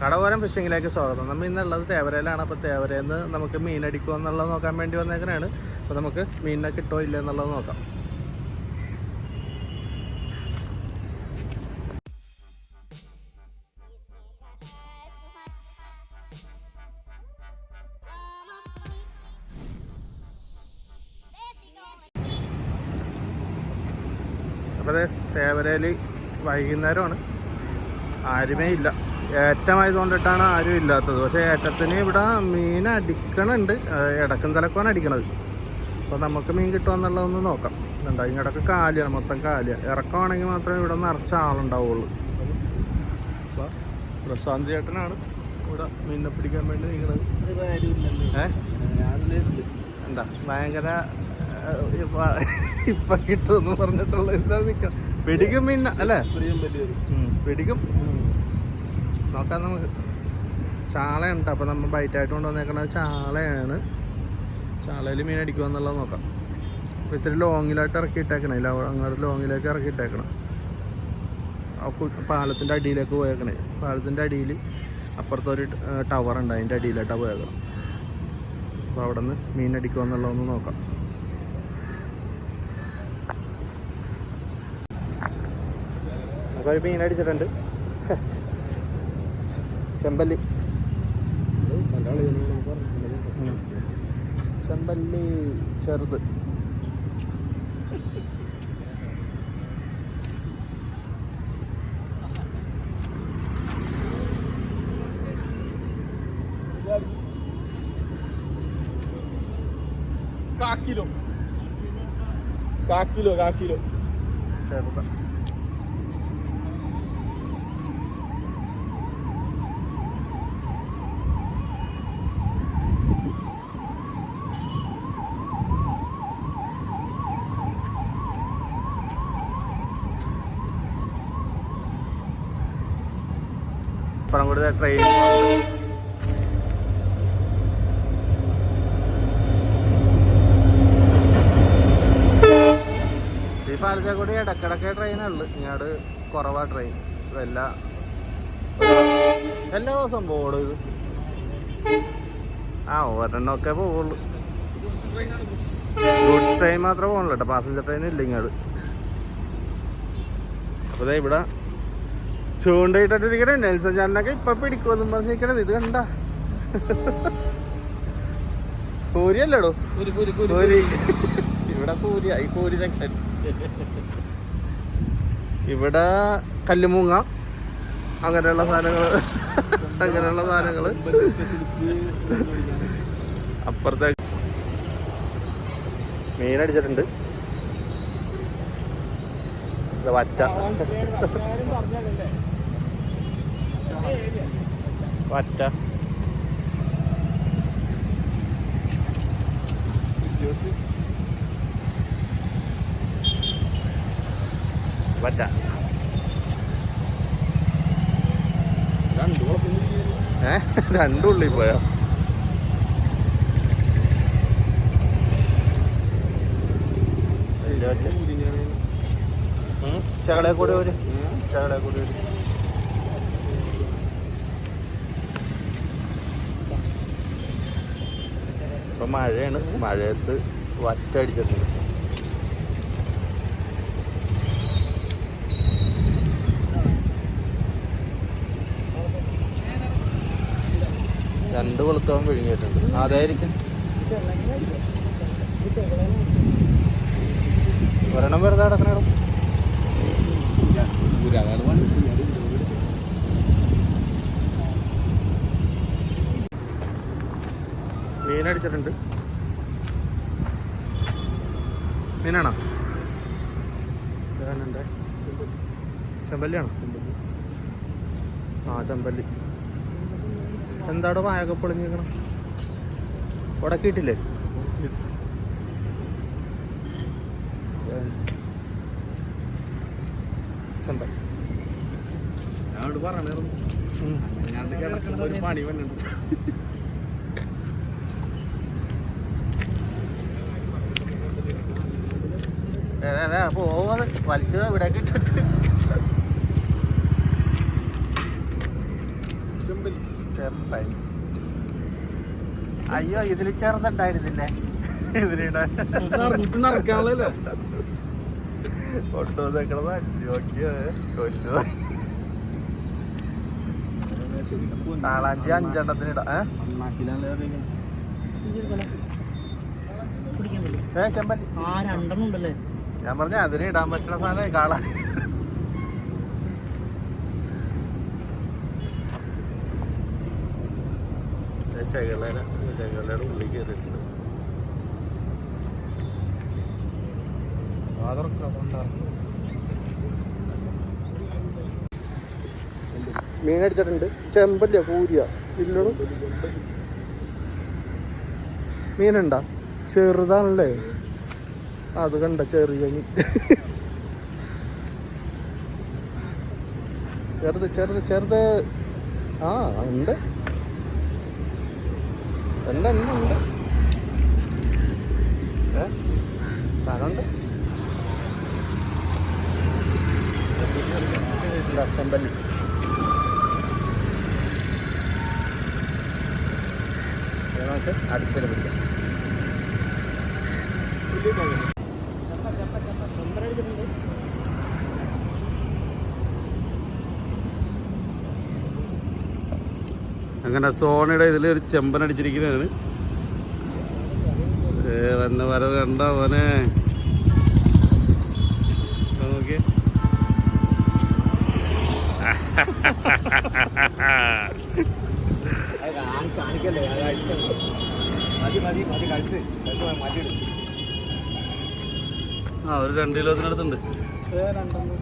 കടവോരം ഫിഷിങ്ങിലേക്ക് സ്വാഗതം. നമ്മൾ ഇന്നുള്ളത് തേവരയിലാണ്. അപ്പോൾ തേവരയിൽ നിന്ന് നമുക്ക് മീൻ അടിക്കുമോ എന്നുള്ളത് നോക്കാൻ വേണ്ടി വന്നേക്കണാണ്. അപ്പോൾ നമുക്ക് മീനിനെ കിട്ടുമോ ഇല്ല എന്നുള്ളത് നോക്കാം. അപ്പോൾ തേവരയിൽ വൈകുന്നേരമാണ്. ആരുമേ ഇല്ല. ഏറ്റമായതുകൊണ്ടിട്ടാണ് ആരും ഇല്ലാത്തത്. പക്ഷേ ഏറ്റത്തിന് ഇവിടെ മീൻ അടിക്കണുണ്ട്. ഇടക്കും തലക്കാണ് അടിക്കണത്. അപ്പോൾ നമുക്ക് മീൻ കിട്ടുമെന്നുള്ളതൊന്ന് നോക്കാം. എന്താ ഇങ്ങടൊക്കെ കാലിയാണ് മൊത്തം കാലിയാണ് ഇറക്കമാണെങ്കിൽ മാത്രമേ ഇവിടെ നിറച്ച ആളുണ്ടാവുള്ളൂ. അപ്പോൾ പ്രശാന്ത് ചേട്ടനാണ് ഇവിടെ മീനിനെ പിടിക്കാൻ വേണ്ടി നിൽക്കുന്നത്. ഏഹ് എന്താ? ഭയങ്കര ഇപ്പം കിട്ടുമെന്ന് പറഞ്ഞിട്ടുള്ള ഇതാ നിൽക്കാം. പിടിക്കും മീൻ അല്ലേ? പിടിക്കും. നോക്കാം നമുക്ക്. ചാളയുണ്ട്. അപ്പോൾ നമ്മൾ ബൈറ്റായിട്ട് കൊണ്ടുവന്നേക്കണത് ചാളയാണ്. ചാളയിൽ മീൻ അടിക്കുക എന്നുള്ളത് നോക്കാം. അപ്പോൾ ഇത്തിരി ലോങ്ങിലായിട്ട് ഇറക്കിയിട്ടേക്കണേ. ഇല്ല അങ്ങോട്ട് ലോങ്ങിലേക്ക് ഇറക്കിയിട്ടേക്കണം. പാലത്തിന്റെ അടിയിലേക്ക് പോയേക്കണേ. പാലത്തിന്റെ അടിയിൽ അപ്പുറത്തൊരു ടവർ ഉണ്ട്. അതിന്റെ അടിയിലായിട്ടാണ് പോയേക്കണം. അപ്പോൾ അവിടെ നിന്ന് മീൻ അടിക്കുക എന്നുള്ളതൊന്ന് നോക്കാം അപ്പോൾ മീൻ അടിച്ചിട്ടുണ്ട്. ചെമ്പല്ലി. ചെമ്പല്ലി ചെറുത്. കാക്കിലോ കാക്കിലോ കാക്കിലോ ചെറുത് കൂടുതൽ ട്രെയിൻ ഈ പാലച്ചാക്കൂടി ട്രെയിൻ ട്രെയിനുള്ളു ഇങ്ങോട്ട് കുറവാ ട്രെയിൻ ഇതെല്ലാം. എല്ലാ ദിവസം പോടും ഇത്. ആ ഒരെണ്ണമൊക്കെ പോവുള്ളൂ. ഗുഡ്സ് ട്രെയിൻ മാത്രമേ പോകണല്ലോ കേട്ടോ പാസഞ്ചർ ട്രെയിൻ ഇല്ല ഇങ്ങോട്ട് അപ്പോൾ ഇവിടെ ചൂണ്ടയിട്ടിരിക്കണേ നെൽസൺ ചാണ്ടനൊക്കെ ഇപ്പൊ പിടിക്കുമെന്നും പറഞ്ഞിരിക്കണത്. ഇത് കണ്ട. പൂരിയല്ലടോ? പൂരി ഇവിടെ പൂരിയാ ഈ പൂരി സെക്ഷൻ ഇവിടെ കല്ലുമൂങ്ങ അങ്ങനെയുള്ള സാധനങ്ങൾ അങ്ങനെയുള്ള സാധനങ്ങൾ അപ്പുറത്തെ മീൻ അടിച്ചിട്ടുണ്ട്. ഇത് വറ്റ. വറ്റ. വറ്റ. ഏ? രണ്ടുള്ളി പോയോ? ചകളെ കൂടി ഒരു ചകളെ കൂടി ഒരു ഇപ്പൊ മഴയാണ്. മഴയത്ത് വറ്റടിച്ചിട്ടുണ്ട് രണ്ട് വെളുത്തവൻ വിഴുങ്ങിയിട്ടുണ്ട്. അതായിരിക്കും. ഒരെണ്ണം വെറുതെ കിടക്കണോ മീനടിച്ചിട്ടുണ്ട്. മീനാണോ? ചെമ്പല്ലിയാണോ ആ ചെമ്പല്ലി. എന്താടോ വായൊക്കെ പൊളിഞ്ഞിരിക്കണം? ഉടക്കിയിട്ടില്ലേ? ഏ, പോവാത് വലിച്ചു ഇവിടേക്ക് ഇട്ടിട്ട്. ചെമ്പല്ലി ചെമ്പൻ. അയ്യോ ഇതിൽ ചെറുതുണ്ടായിരുന്നില്ലേ? ഇതിലിടാൻ. നിറക്കാനുള്ളല്ലേ കൊണ്ടുവന്നേക്കണത്. അഞ്ചു നോക്കിയത് കൊല്ലുക നാളാഞ്ചി അഞ്ചെണ്ണത്തിന് ഇടാം. ഏ? ചെമ്പൻ. ഞാൻ പറഞ്ഞ അതിന് ഇടാൻ പറ്റണ സാധനം കാളാൻ ചെകളയുടെ ചകളയുടെ ഉള്ളിൽ കയറിയിട്ടുണ്ട്. മീനടിച്ചിട്ടുണ്ട് ചെമ്പല്ല കൂരിയ ഇല്ലടും. മീനുണ്ടാ? ചെറുതാണല്ലേ? അത് കണ്ട ചെറിയ മീൻ. ചെറുത് ചെറുത് ചെറുത്. ആ ഉണ്ട്. ഉണ്ട് ഉണ്ട് ഉണ്ട് ഏ സാധനമുണ്ട് ചെമ്പല്ലി ഇത് നമുക്ക് അടുത്തത് പിടിക്കാം. അങ്ങനെ സോണയുടെ ഇതിൽ ഒരു ചെമ്പൻ അടിച്ചിരിക്കുന്നതാണ്. വന്ന് വരവ് കണ്ട അവനെ. നോക്കിയേ. കാണിക്കല്ലേ മതി മതി മതി കഴുത്ത് മാറ്റിയിടും ആ ഒരു രണ്ട് കിലോത്തിനടുത്തുണ്ട് രണ്ടെണ്ണം